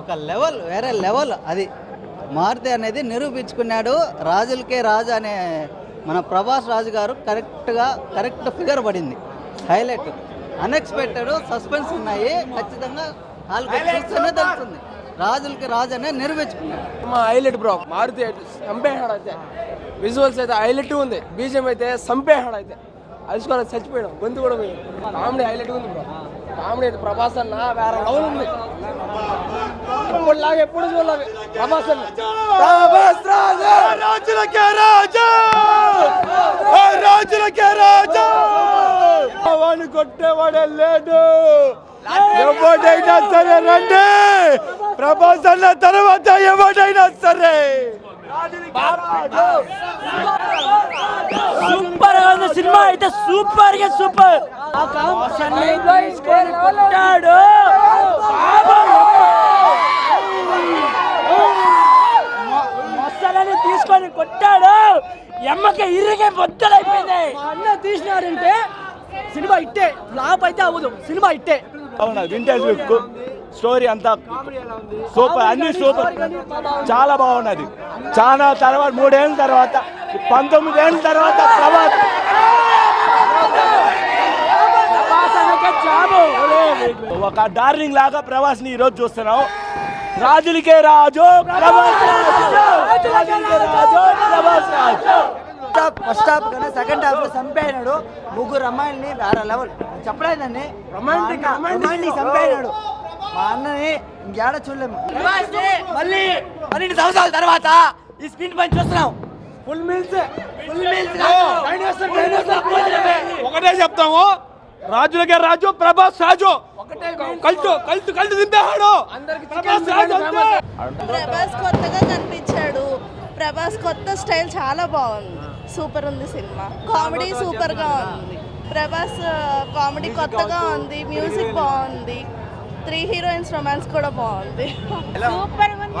ఒక లెవెల్ వేరే లెవెల్ అది. మారుతి అనేది నిరూపించుకున్నాడు రాజులకే రాజు అనే మన ప్రభాస్ రాజు గారు కరెక్ట్గా కరెక్ట్ ఫిగర్ పడింది. హైలైట్. అన్ఎక్స్పెక్టెడ్ సస్పెన్స్ ఉన్నాయి. ఖచ్చితంగా వాళ్ళకి చూస్తేనే తెలుస్తుంది. రాజులకి రాజు అనే నిరూపించుకున్నాడు మా హైలైట్ బ్రో మారుతి సంపేహాడు అయితే. విజువల్స్ అయితే హైలైట్ ఉంది. బీజం అయితే సంపేహాడు అయితే. అలుసుకోవాలి చచ్చిపోయాడు. గొంతు కూడా పోయాడు కామెడీ హైలైట్ ఉంది బ్రో. కామెడీ అయితే ప్రభాస్ అన్న వేరే లెవెల్ ఉంది. ఇప్పుడు లాగా ఎప్పుడు చూడలేదు. ప్రభాస్ అన్న. ప్రభాస్ రాజు! రాజులకే రాజా! ఆ రాజులకే రాజా! వాడిని కొట్టేవాడే లేడు. ఎవడైనా సరే రండి. ప్రభాస్ అన్న తర్వాత ఎవడైనా సరే. సూపర్గా ఉంది సినిమా. అయితే సూపర్గా సూపర్. కొట్టాడు. మసాలాని తీసుకొని కొట్టాడు. ఎమ్మకి ఇరిగే బొద్దలైపోయింది అన్న తీసినాడంటే సినిమా ఇట్టే ఫ్లాప్ అయితే అవ్వదు. సినిమా ఇట్టే అవునా? వింటేజ్ లుక్ స్టోరీ అంతా సూపర్ అన్ని సూపర్. చాలా బాగున్నది. చాలా తర్వాత మూడేళ్ళ తర్వాత పంతొమ్మిది ఏళ్ళ తర్వాత ప్రభాస్. ఒక డార్లింగ్ లాగా ప్రభాస్ని ఈరోజు చూస్తున్నాం రాజులకే రాజు ప్రభాస్ రాజు రాజులకే రాజు ప్రభాస్ రాజు ఫస్ట్ హాఫ్ కన్నా సెకండ్ హాఫ్లో చంపేనాడు ముగ్గురు అమ్మాయిల్ని వేరే లెవెల్ చెప్పలేదండి రొమాంటిక్ రొమాంటిక్ చంపేనాడు మా అన్నని ఇంకేడ చూడలేము మళ్ళీ పన్నెండు సంవత్సరాల తర్వాత ఈ స్క్రీన్ పైన చూస్తున్నాం. ఫుల్ మీల్స్ ఫుల్ మీల్స్ ఒకటే చెప్తాము. రాజులకే రాజు ప్రభాస్ రాజు. కల్టు కల్టు కల్టు దింపేవాడు. ప్రభాస్ రాజు. ప్రభాస్ కొత్తగా కనిపించాడు. ప్రభాస్ కొత్త స్టైల్ చాలా బాగుంది. సూపర్ ఉంది సినిమా. కామెడీ సూపర్గా ఉంది. ప్రభాస్ కామెడీ కొత్తగా ఉంది. మ్యూజిక్ బాగుంది. త్రీ హీరోయిన్స్ రొమాన్స్ కూడా బాగుంది. సూపర్ ఉంది.